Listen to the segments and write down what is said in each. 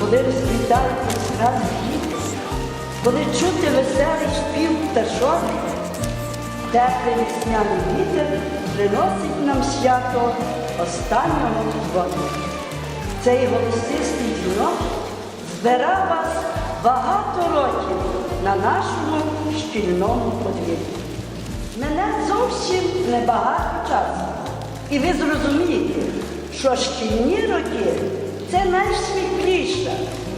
коли розквітають яскраві квіти, коли чути веселий спів пташок, теплий весняний вітер приносить нам свято останнього дзвону. Цей голосистий дзвінок збирав вас багато років на нашому шкільному подвір'ї. Мене зовсім небагато часу. І ви зрозумієте, що шкільні роки це найсвітліша,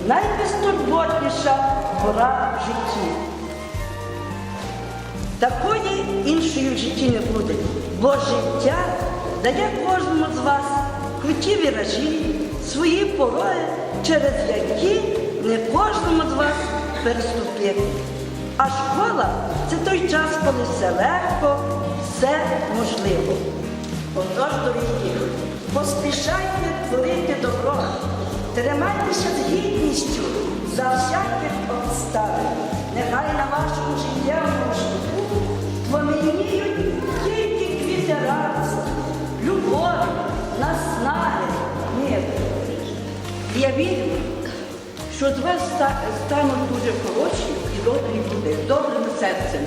найбезтурботніша пора в житті. Такої іншої в житті не буде, бо життя дає кожному з вас круті віражі, свої пороги, через які не кожному з вас переступити. А школа це той час, коли все легко, все можливо. Отож, дорогі, поспішайте творити добро, тримайтеся з гідністю за всяких обставин. Нехай на вашому життєвому шляху пламеніють тільки квіти радості, любові, наснаги, миру. І Я вірю, що з вас стануть дуже хороші і добрі люди, добрим серцем,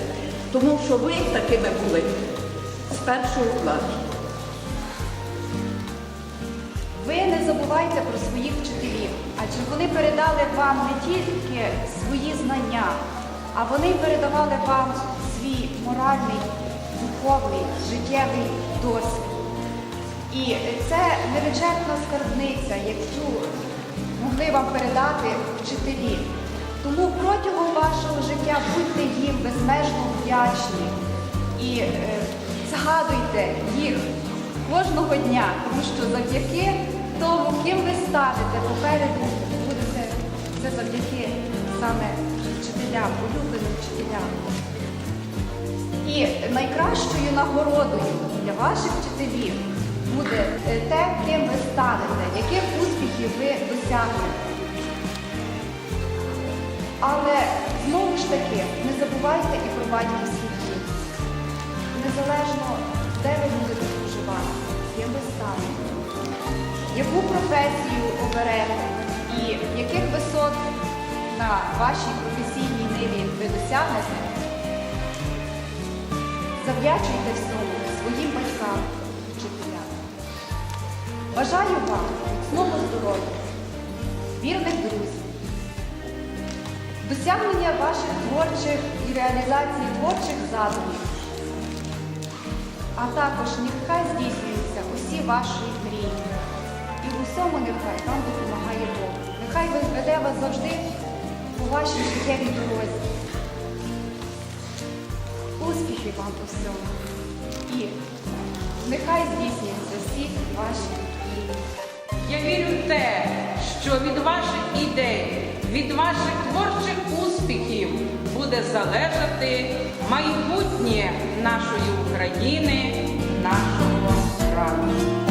тому що ви такими були з першого класу. Ви не забувайте про своїх вчителів, адже вони передали вам не тільки свої знання, а вони передавали вам свій моральний, духовний, життєвий досвід. І це невичерпна скарбниця, яку могли вам передати вчителі. Тому протягом вашого життя будьте їм безмежно вдячні і е, згадуйте їх кожного дня, тому що завдяки тому, ким ви станете попереду, будете це завдяки саме вчителям, улюбленим вчителям. І найкращою нагородою для ваших вчителів буде е, те, ким ви станете, яких успіхів ви досягнете. Але знову ж таки не забувайте і про батьківський дім. Незалежно, де ви будете проживати, ким ви станете, яку професію оберете і яких висот на вашій професійній ниві ви досягнете, завдячуйте всьому своїм батькам, вчителям. Бажаю вам міцного здоров'я, вірних друзів, досягнення ваших творчих і реалізації творчих задумів, а також нехай здійснюються усі ваші мрії. І в усьому нехай вам допомагає Бог. Нехай Він веде вас завжди у вашій життєвій дорозі. Успіхів вам у всьому. І нехай здійснюються всі ваші мрії. Я вірю в те, що від ваших ідей, від ваших творчих успіхів буде залежати майбутнє нашої України, нашого Thank you.